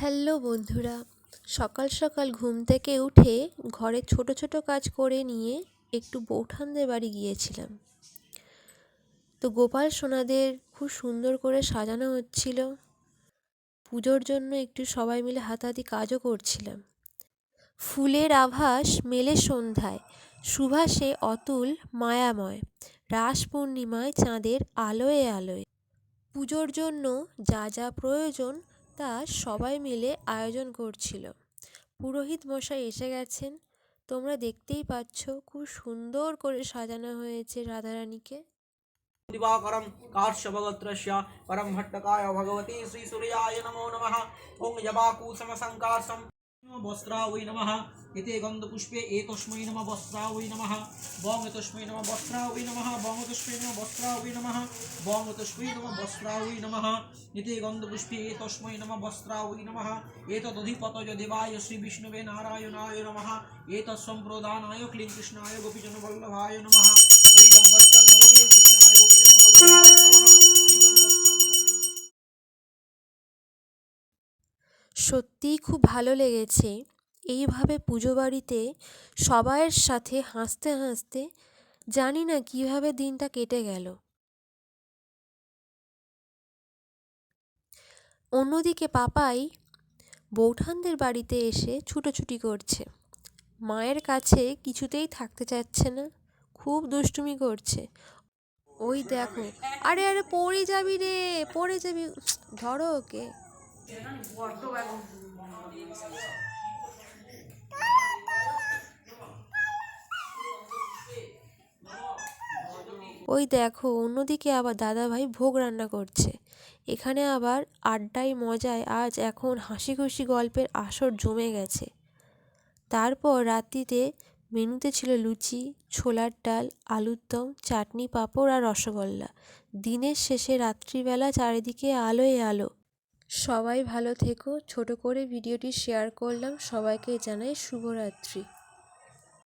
Hello বন্ধুরা, সকাল সকাল ঘুম থেকে উঠে ঘরে ছোট ছোট কাজ করে নিয়ে একটু বৌঠানদের বাড়ি গিয়েছিলাম। তো গোপাল সোনাদের খুব সুন্দর করে সাজানো হচ্ছিল। পুজোর জন্য একটু সবাই মিলে হাতাহাতি কাজও করছিলাম। ফুলের আভাস মেলে সন্ধ্যায়। সুভাষে অতুল মায়াময়। রাস পূর্ণিমায় চাঁদের আলোয় আলোয়। পুজোর জন্য যা যা প্রয়োজন তা সবাই মিলে আয়োজন করছিল। পুরোহিত মশাই এসে গেছেন। তোমরা দেখতেই পাচ্ছ খুব সুন্দর করে সাজানো হয়েছে রাধারানীকে। দিবাকরম কাশ্যপগোত্রস্য পরম ভট্টকায় ভগবতী শ্রী সূর্যায় নমো নমঃ। ওং জবাকুসম সংকাশম বস্ত্রা ওই নমঃ এতে গন্ধপুষ্পে এ তস্মৈ নম বস্ত্রা ওই নমঃ বং তস্মৈ নম বস্ত্রা ওই নমঃ বং তস্মৈ নম বস্ত্রা ওই নমঃ বং তস্মৈ নম বস্ত্রা ওই নমঃ এতে গন্ধপুষ্পে এ তস্মৈ নম বস্ত্রা ওই নমঃ দেবায় শ্রী বিষ্ণুবে নারায়ণায় নমঃ এতৎসম্প্রদানায় ক্লিং গোপীজনবল্লভায় নমঃ এই নমস্কার নবকে কৃষ্ণায় সত্যিই খুব ভালো লেগেছে। এইভাবে পুজো বাড়িতে সবাইয়ের সাথে হাসতে হাসতে জানি না কীভাবে দিনটা কেটে গেল। অন্যদিকে পাপাই বৌঠানদের বাড়িতে এসে ছুটোছুটি করছে। মায়ের কাছে কিছুতেই থাকতে চাচ্ছে না, খুব দুষ্টুমি করছে। ওই দেখো, আরে আরে, পড়ে যাবি রে, পড়ে যাবি। ধরো ওকে। ওই দেখো, অন্যদিকে আবার দাদাভাই ভোগ রান্না করছে। এখানে আবার আড্ডায় মজায় আজ এখন হাসি খুশি গল্পের আসর জমে গেছে। তারপর রাত্রিতে মেনুতে ছিল লুচি, ছোলার ডাল, আলুর দম, চাটনি, পাঁপড় আর রসগোল্লা। দিনের শেষে রাত্রিবেলা চারিদিকে আলোয় আলো। সবাই ভালো থেকো। ছোট করে ভিডিওটি শেয়ার করলাম। সবাইকে জানাই শুভরাত্রি।